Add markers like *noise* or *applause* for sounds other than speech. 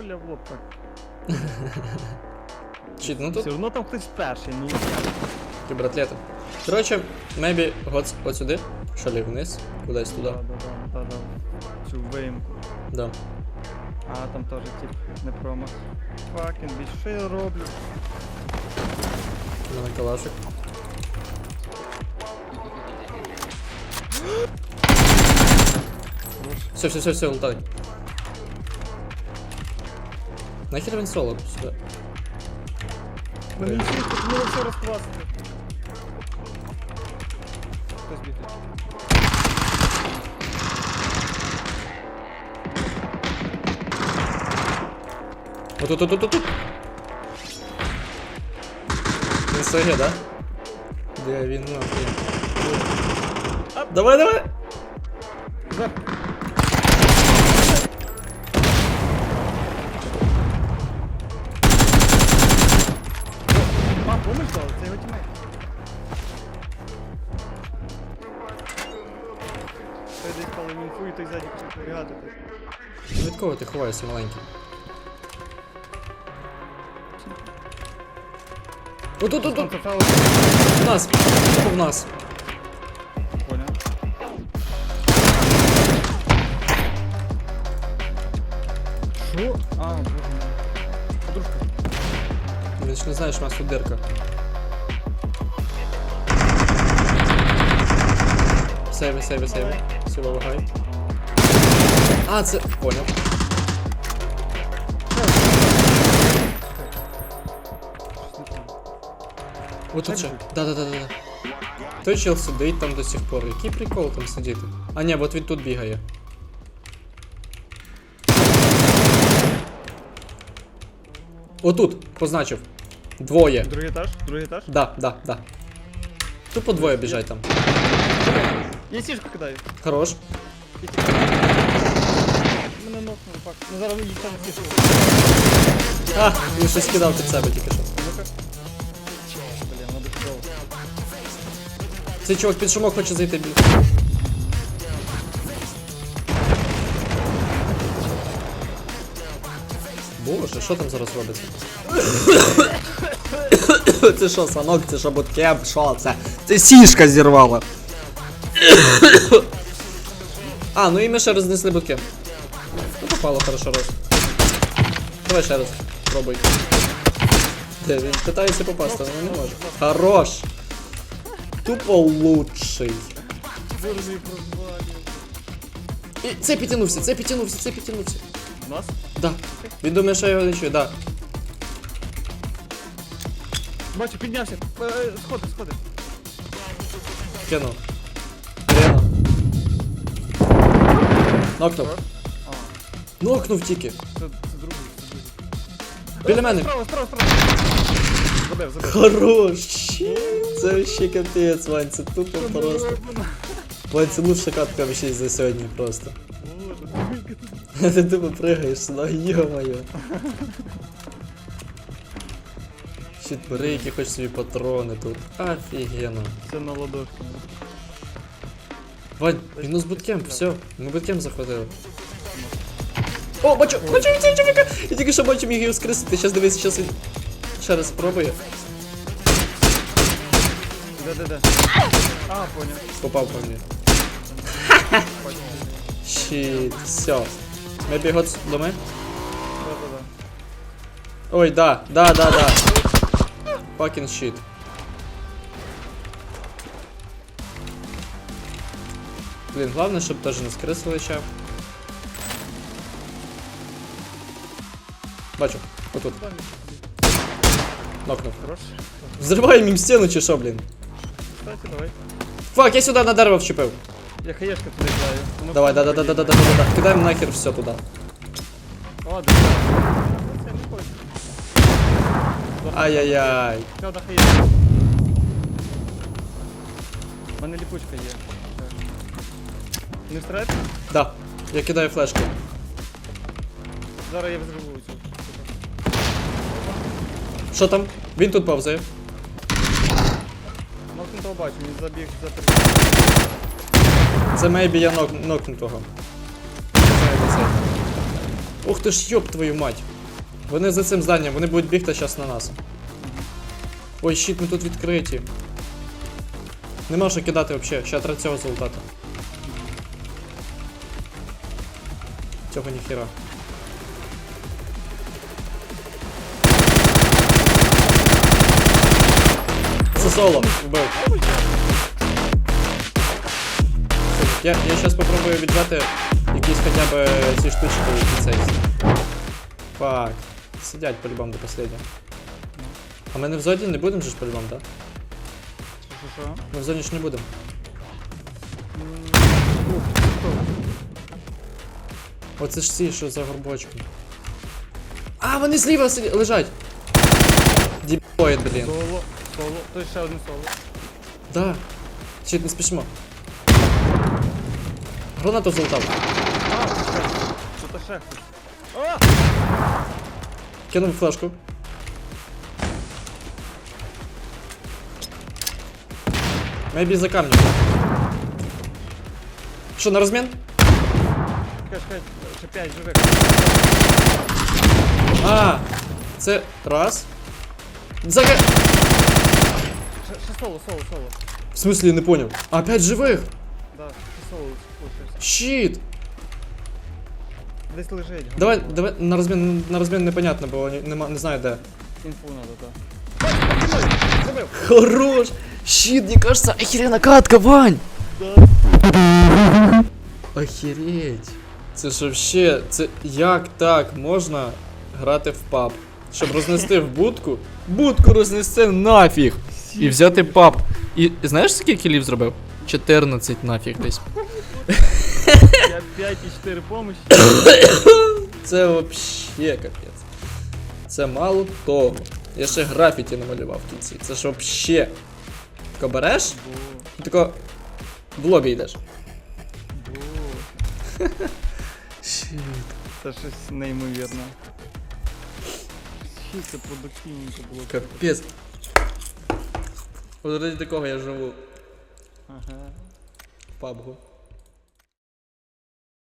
Коля в лоб так. Чит, ну тут Все одно там хтось перший, ну. ті братлети. Коротше, мебі от, от сюди, шалі вниз, кудись туди. Да, да, да, да, да. Цю виїмку. Да. А там теж тип не промах. Факін, що я роблю? У мене калашик. *gasps* Все, все, все, все, лутай. Нахер він соло сюди? Ну мені всі хотіли все розкласти. Хтось біжить. Вот тут, тут, тут, тут. Він СГ, да? Де він нахуй? Давай, давай! За. Той десь коли він інфу і той ззаді побігати. Від кого ти ховаєшся, маленький? От тут, тут, тут! В нас! В нас! Понял. Що? А, боже мой. Подружка. Він ж не знає, що у нас тут дирка. Сейви, сейви, сейви. Все, вимагай. А, це. Понял. Вот тут ще. Да, да, да, да, да. Той чел сидить там до сих пор. Який прикол там сидіти? А ні, от він тут бігає. Отут, позначив. Двоє. Другий етаж? Другий етаж? Да, да, да. Тупо двоє біжать там. Я сішку кидаю. Хорош. І тікаю. Мене нокнули, факт. Ну зараз їх там сішку. А, він щось кидав під себе тільки що. Ну-ка. Блін, надо чудово. Цей чувак під шумок хоче зайти біль. Боже, що там зараз робиться? *coughs* Це що, санок, це що буткеп, що це? Це сішка зірвала. А, ну і ми ще рознесли буткеп. Ну попало хорошо раз. Давай ще раз. Пробуй. Де, він питається попасти, але не може. Хорош! Тупо лучший. І це підтягнувся, це підтягнувся, це підтягнувся. Нас? Да. Він думає, що я його не чую, да. Бачу, піднявся. Е, е, Сходи, сходи. Кинув. Нокнув. А, Нокнув тільки. це, це другий, це другий. Біля мене. Справа, справа, справа. Забив, забив. Хорош. Це ще капець, Вань, це тупо просто. Вань, це лучша катка вообще за сьогодні просто. Боже, Ти тупо пригаєш сюди, йо-моє. Щит, бери які хоч собі патрони тут. Офігенно. Це на ладошки. Вань, мінус буткемп, все, ми буткемп захватили. О, бачу, бачу цього чоловіка! Я тільки що бачу міг його скресити, зараз дивись, зараз він ще раз спробує. Де? А, понял. Попав по мені. Щит, все. Maybe гоц до мене? Да, да, да. Ой, да, да, да, да. Fucking shit. Блін, головне, щоб теж не скрисили ще. Бачу, отут, Там, нокнув. Хорош. Взриваємо їм стіну чи що, блін? Кстати, давай. Фак, я сюди на дерево вчепив. Я хаєшка туди граю. Воно Давай, да, все да, да, да, да, поїде. да, да, да. Кидаємо нахер все туди. О, да. Це не хочу. Ай-яй-яй. Все, да, хаєшка. У мене ліпучка є. Не встрет? Да, я кидаю флешки. Зараз я взриву цю. Що там? Він тут повзає. Максим того бачу, він забіг за три. Це мейбі я нок, нокну того. Це мейбі це. Ух ти ж йоп твою мать. Вони за цим зданням, вони будуть бігти зараз на нас. Ой, щит, ми тут відкриті. Нема що кидати взагалі, ще треба цього залутати. Цього ніхіра. Це соло, вбив. Я, я сейчас попробую віджати якісь хоча б ці штучки від цей. Фак. Сидять по-любому до последнього. А ми не в зоні не будемо же ж по-любому, да? Ми в зоні ж не будемо. Оце ж ці, що за горбочком. А, вони зліва сидять, лежать! Дібоїд, блін. Соло, соло. Той ще один соло. Да. Щит, не спішимо. Гранату залутав. А, чекай. Тут ще хтось. А! Кинув флешку. Мейбі за камнем. Що, на розмін? Чекай, чекай. Ще п'ять живих. А, це раз. За ка- Ще, ще соло, соло, соло. В смысле, не понял. А, п'ять живих. Да, ще соло лишився. Щит. Десь лежить. Давай, давай на розмін, на розмін непонятно, бо не, нема, не знаю де. Інфу надо, так. Хорош! Щит, мне кажется, охерена катка, Вань! Да. Охереть. Це ж вообще, це як так можна грати в паб? Щоб рознести в будку, будку рознести нафіг. І взяти паб. І знаєш, скільки кілів зробив? 14 нафіг десь. 5 і 4 помощі. Це вообще капець. Це мало того. Я ще графіті намалював в кінці. Це ж вообще. Тако береш, тако в лобі йдеш. Бо. Це щось неймовірне. Що це продуктивненько було. Капець. От ради такого я живу Ага. пабгу.